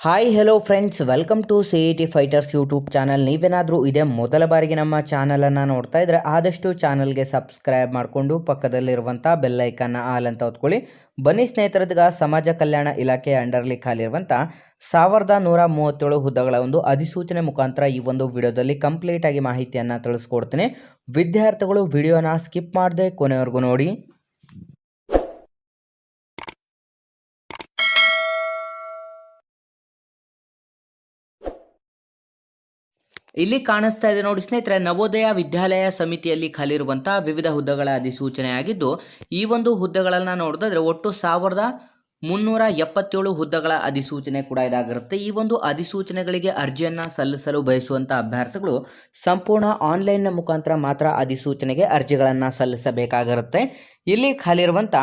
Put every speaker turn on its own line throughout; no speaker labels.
Hi hello friends welcome to C E T fighters YouTube channel ನೀವೇನಾದರೂ ಇದೇ ಮೊದಲ ಬಾರಿಗೆ ನಮ್ಮ ಚಾನಲನ್ನು ನೋಡ್ತಾ ಇದ್ದರೆ ಆದಷ್ಟು ಚಾನಲ್ಗೆ ಸಬ್ಸ್ಕ್ರೈಬ್ ಮಾಡಿಕೊಂಡು ಪಕ್ಕದಲ್ಲಿರುವಂಥ ಬೆಲ್ಲೈಕನ್ನ ಆಲ್ ಅಂತ ಹೊತ್ಕೊಳ್ಳಿ. ಬನ್ನಿ ಸ್ನೇಹಿತರದ್ಗ ಸಮಾಜ ಕಲ್ಯಾಣ ಇಲಾಖೆ ಅಂಡರ್ಲಿ ಖಾಲಿರುವಂಥ ಸಾವಿರದ ನೂರ ಮೂವತ್ತೇಳು ಹುದ್ದೆಗಳ ಒಂದು ಅಧಿಸೂಚನೆ ಮುಖಾಂತರ ಈ ಒಂದು ವಿಡಿಯೋದಲ್ಲಿ ಕಂಪ್ಲೀಟಾಗಿ ಮಾಹಿತಿಯನ್ನು ತಿಳಿಸ್ಕೊಡ್ತೀನಿ. ವಿದ್ಯಾರ್ಥಿಗಳು ವಿಡಿಯೋನ ಸ್ಕಿಪ್ ಮಾಡದೆ ಕೊನೆವರೆಗೂ ನೋಡಿ. ಇಲ್ಲಿ ಕಾಣಿಸ್ತಾ ಇದೆ ನೋಡಿ ಸ್ನೇಹಿತರೆ, ನವೋದಯ ವಿದ್ಯಾಲಯ ಸಮಿತಿಯಲ್ಲಿ ಖಾಲಿರುವಂತಹ ವಿವಿಧ ಹುದ್ದೆಗಳ ಅಧಿಸೂಚನೆ ಆಗಿದ್ದು ಈ ಒಂದು ಹುದ್ದೆಗಳನ್ನು ನೋಡಿದ್ರೆ ಒಟ್ಟು ಸಾವಿರದ ಮುನ್ನೂರ ಎಪ್ಪತ್ತೇಳು ಹುದ್ದೆಗಳ ಅಧಿಸೂಚನೆ ಕೂಡ ಇದಾಗಿರುತ್ತೆ. ಈ ಒಂದು ಅಧಿಸೂಚನೆಗಳಿಗೆ ಅರ್ಜಿಯನ್ನು ಸಲ್ಲಿಸಲು ಬಯಸುವಂಥ ಅಭ್ಯರ್ಥಿಗಳು ಸಂಪೂರ್ಣ ಆನ್ಲೈನ್ನ ಮುಖಾಂತರ ಮಾತ್ರ ಅಧಿಸೂಚನೆಗೆ ಅರ್ಜಿಗಳನ್ನು ಸಲ್ಲಿಸಬೇಕಾಗಿರುತ್ತೆ. ಇಲ್ಲಿ ಖಾಲಿರುವಂಥ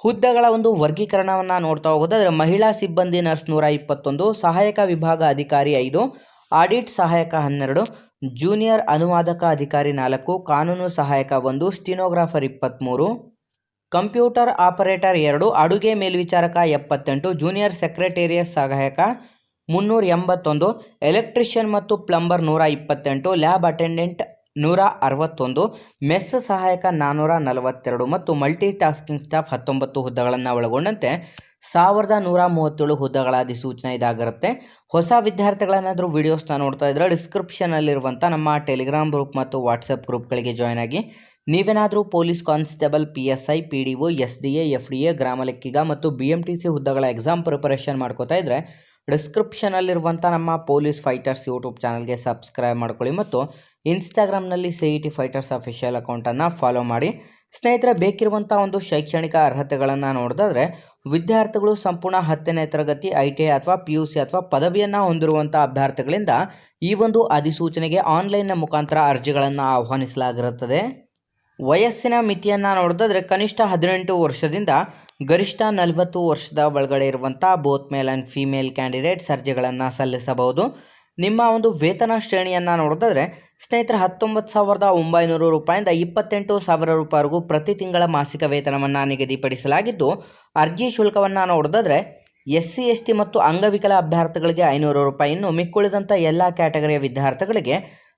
ಹುದ್ದೆಗಳ ಒಂದು ವರ್ಗೀಕರಣವನ್ನು ನೋಡ್ತಾ ಹೋಗೋದಾದರೆ ಮಹಿಳಾ ಸಿಬ್ಬಂದಿ ನರ್ಸ್ ನೂರ ಇಪ್ಪತ್ತೊಂದು, ಸಹಾಯಕ ವಿಭಾಗ ಅಧಿಕಾರಿ ಐದು ಆಡಿಟ್ ಸಹಾಯಕ ಹನ್ನೆರಡು, ಜೂನಿಯರ್ ಅನುವಾದಕ ಅಧಿಕಾರಿ ನಾಲ್ಕು, ಕಾನೂನು ಸಹಾಯಕ ಒಂದು, ಸ್ಟಿನೋಗ್ರಾಫರ್ ಇಪ್ಪತ್ತ್ಮೂರು ಕಂಪ್ಯೂಟರ್ ಆಪರೇಟರ್ ಎರಡು, ಅಡುಗೆ ಮೇಲ್ವಿಚಾರಕ ಎಪ್ಪತ್ತೆಂಟು, ಜೂನಿಯರ್ ಸೆಕ್ರೆಟೇರಿಯಸ್ ಸಹಾಯಕ ಮುನ್ನೂರ ಎಂಬತ್ತೊಂದು, ಎಲೆಕ್ಟ್ರಿಷಿಯನ್ ಮತ್ತು ಪ್ಲಂಬರ್ ನೂರ ಇಪ್ಪತ್ತೆಂಟು, ಲ್ಯಾಬ್ ಅಟೆಂಡೆಂಟ್ ನೂರ ಅರವತ್ತೊಂದು, ಮೆಸ್ ಸಹಾಯಕ ನಾನ್ನೂರ ನಲವತ್ತೆರಡು ಮತ್ತು ಮಲ್ಟಿ ಟಾಸ್ಕಿಂಗ್ ಸ್ಟಾಫ್ ಹತ್ತೊಂಬತ್ತು ಹುದ್ದೆಗಳನ್ನು ಒಳಗೊಂಡಂತೆ ಸಾವಿರದ ನೂರ ಮೂವತ್ತೇಳು ಹುದ್ದೆಗಳ ಅಧಿಸೂಚನೆ ಇದಾಗಿರುತ್ತೆ. ಹೊಸ ವಿದ್ಯಾರ್ಥಿಗಳನ್ನಾದರೂ ವೀಡಿಯೋಸ್ನ ನೋಡ್ತಾ ಇದ್ದರೆ ಡಿಸ್ಕ್ರಿಪ್ಷನಲ್ಲಿರುವಂಥ ನಮ್ಮ ಟೆಲಿಗ್ರಾಮ್ ಗ್ರೂಪ್ ಮತ್ತು ವಾಟ್ಸಪ್ ಗ್ರೂಪ್ಗಳಿಗೆ ಜಾಯ್ನ್ ಆಗಿ. ನೀವೇನಾದರೂ police constable, P S I, P D O, S D A, F D A, ಗ್ರಾಮ ಲೆಕ್ಕಿಗ ಮತ್ತು ಬಿ ಎಂ ಟಿ ಸಿ ಹುದ್ದೆಗಳ ಎಕ್ಸಾಮ್ ಪ್ರಿಪರೇಷನ್ ಮಾಡ್ಕೋತಾ ಇದ್ದರೆ ಡಿಸ್ಕ್ರಿಪ್ಷನಲ್ಲಿರುವಂಥ ನಮ್ಮ ಪೊಲೀಸ್ ಫೈಟರ್ಸ್ ಯೂಟ್ಯೂಬ್ ಚಾನಲ್ಗೆ ಸಬ್ಸ್ಕ್ರೈಬ್ ಮಾಡ್ಕೊಳ್ಳಿ ಮತ್ತು ಇನ್ಸ್ಟಾಗ್ರಾಮ್ನಲ್ಲಿ C E T fighters official ಅಕೌಂಟನ್ನು ಫಾಲೋ ಮಾಡಿ. ಸ್ನೇಹಿತರೆ ಬೇಕಿರುವಂಥ ಒಂದು ಶೈಕ್ಷಣಿಕ ಅರ್ಹತೆಗಳನ್ನು ನೋಡಿದ್ರೆ ವಿದ್ಯಾರ್ಥಿಗಳು ಸಂಪೂರ್ಣ ಹತ್ತನೇ ತರಗತಿ, ಐ ಟಿ ಐ ಅಥವಾ ಪಿ ಯು ಸಿ ಅಥವಾ ಪದವಿಯನ್ನು ಹೊಂದಿರುವಂಥ ಅಭ್ಯರ್ಥಿಗಳಿಂದ ಈ ಒಂದು ಅಧಿಸೂಚನೆಗೆ ಆನ್ಲೈನ್ನ ಮುಖಾಂತರ ಅರ್ಜಿಗಳನ್ನು ಆಹ್ವಾನಿಸಲಾಗಿರುತ್ತದೆ. ವಯಸ್ಸಿನ ಮಿತಿಯನ್ನು ನೋಡಿದ್ರೆ ಕನಿಷ್ಠ ಹದಿನೆಂಟು ವರ್ಷದಿಂದ ಗರಿಷ್ಠ ನಲವತ್ತು ವರ್ಷದ ಒಳಗಡೆ ಇರುವಂಥ both male and female candidates ಅರ್ಜಿಗಳನ್ನು ಸಲ್ಲಿಸಬಹುದು. ನಿಮ್ಮ ಒಂದು ವೇತನ ಶ್ರೇಣಿಯನ್ನು ನೋಡೋದಾದರೆ, ಸ್ನೇಹಿತರೆ ಹತ್ತೊಂಬತ್ತು ಸಾವಿರದ ಒಂಬೈನೂರು ರೂಪಾಯಿಂದ ಇಪ್ಪತ್ತೆಂಟು ಸಾವಿರ ರೂಪಾಯಿವರೆಗೂ ಪ್ರತಿ ತಿಂಗಳ ಮಾಸಿಕ ವೇತನವನ್ನು ನಿಗದಿಪಡಿಸಲಾಗಿದ್ದು, ಅರ್ಜಿ ಶುಲ್ಕವನ್ನು ನೋಡೋದಾದರೆ ಎಸ್ ಸಿ ಎಸ್ ಟಿ ಮತ್ತು ಅಂಗವಿಕಲ ಅಭ್ಯರ್ಥಿಗಳಿಗೆ ಐನೂರು ರೂಪಾಯಿ ಇನ್ನು ಮಿಕ್ಕುಳಿದಂಥ ಎಲ್ಲ ಕ್ಯಾಟಗರಿಯ ವಿದ್ಯಾರ್ಥಿಗಳಿಗೆ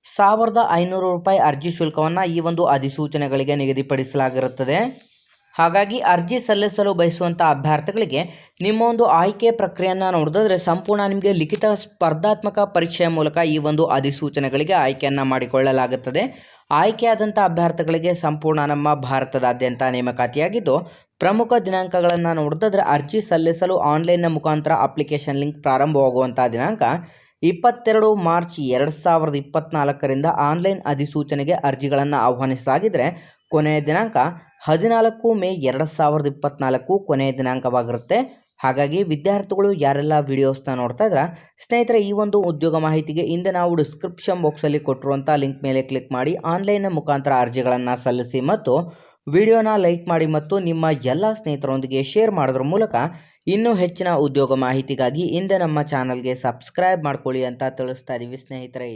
ಸಾವಿರದ ಐನೂರು ರೂಪಾಯಿ ಅರ್ಜಿ ಶುಲ್ಕವನ್ನು ಈ ಒಂದು ಅಧಿಸೂಚನೆಗಳಿಗೆ ನಿಗದಿಪಡಿಸಲಾಗಿರುತ್ತದೆ. ಹಾಗಾಗಿ ಅರ್ಜಿ ಸಲ್ಲಿಸಲು ಬಯಸುವಂಥ ಅಭ್ಯರ್ಥಿಗಳಿಗೆ ನಿಮ್ಮ ಒಂದು ಆಯ್ಕೆ ಪ್ರಕ್ರಿಯೆಯನ್ನು ನೋಡಿದ್ರೆ ಸಂಪೂರ್ಣ ನಿಮಗೆ ಲಿಖಿತ ಸ್ಪರ್ಧಾತ್ಮಕ ಪರೀಕ್ಷೆಯ ಮೂಲಕ ಈ ಒಂದು ಅಧಿಸೂಚನೆಗಳಿಗೆ ಆಯ್ಕೆಯನ್ನು ಮಾಡಿಕೊಳ್ಳಲಾಗುತ್ತದೆ. ಆಯ್ಕೆಯಾದಂಥ ಅಭ್ಯರ್ಥಿಗಳಿಗೆ ಸಂಪೂರ್ಣ ನಮ್ಮ ಭಾರತದಾದ್ಯಂತ ನೇಮಕಾತಿಯಾಗಿದ್ದು, ಪ್ರಮುಖ ದಿನಾಂಕಗಳನ್ನು ನೋಡಿದ್ರೆ ಅರ್ಜಿ ಸಲ್ಲಿಸಲು ಆನ್ಲೈನ್ನ ಮುಖಾಂತರ ಅಪ್ಲಿಕೇಶನ್ ಲಿಂಕ್ ಪ್ರಾರಂಭವಾಗುವಂಥ ದಿನಾಂಕ ಇಪ್ಪತ್ತೆರಡು ಮಾರ್ಚ್ ಎರಡು ಸಾವಿರದ ಇಪ್ಪತ್ತ್ನಾಲ್ಕರಿಂದ ಆನ್ಲೈನ್ ಅಧಿಸೂಚನೆಗೆ ಅರ್ಜಿಗಳನ್ನು ಆಹ್ವಾನಿಸಲಾಗಿದ್ದರೆ ಕೊನೆಯ ದಿನಾಂಕ ಹದಿನಾಲ್ಕು ಮೇ ಎರಡು ಸಾವಿರದ ಇಪ್ಪತ್ತ್ನಾಲ್ಕು ಕೊನೆಯ ದಿನಾಂಕವಾಗಿರುತ್ತೆ. ಹಾಗಾಗಿ ವಿದ್ಯಾರ್ಥಿಗಳು ಯಾರೆಲ್ಲ ವಿಡಿಯೋಸ್ನ ನೋಡ್ತಾ ಇದ್ರ, ಸ್ನೇಹಿತರೆ, ಈ ಒಂದು ಉದ್ಯೋಗ ಮಾಹಿತಿಗೆ ಹಿಂದೆ ನಾವು ಡಿಸ್ಕ್ರಿಪ್ಷನ್ ಬಾಕ್ಸಲ್ಲಿ ಕೊಟ್ಟಿರುವಂಥ ಲಿಂಕ್ ಮೇಲೆ ಕ್ಲಿಕ್ ಮಾಡಿ, ಆನ್ಲೈನ್ ಮುಖಾಂತರ ಅರ್ಜಿಗಳನ್ನು ಸಲ್ಲಿಸಿ ಮತ್ತು ವಿಡಿಯೋನ ಲೈಕ್ ಮಾಡಿ ಮತ್ತು ನಿಮ್ಮ ಎಲ್ಲ ಸ್ನೇಹಿತರೊಂದಿಗೆ ಶೇರ್ ಮಾಡೋದ್ರ ಮೂಲಕ ಇನ್ನೂ ಹೆಚ್ಚಿನ ಉದ್ಯೋಗ ಮಾಹಿತಿಗಾಗಿ ಹಿಂದೆ ನಮ್ಮ ಚಾನಲ್ಗೆ ಸಬ್ಸ್ಕ್ರೈಬ್ ಮಾಡ್ಕೊಳ್ಳಿ ಅಂತ ತಿಳಿಸ್ತಾ ಇದ್ದೀವಿ ಸ್ನೇಹಿತರೆ.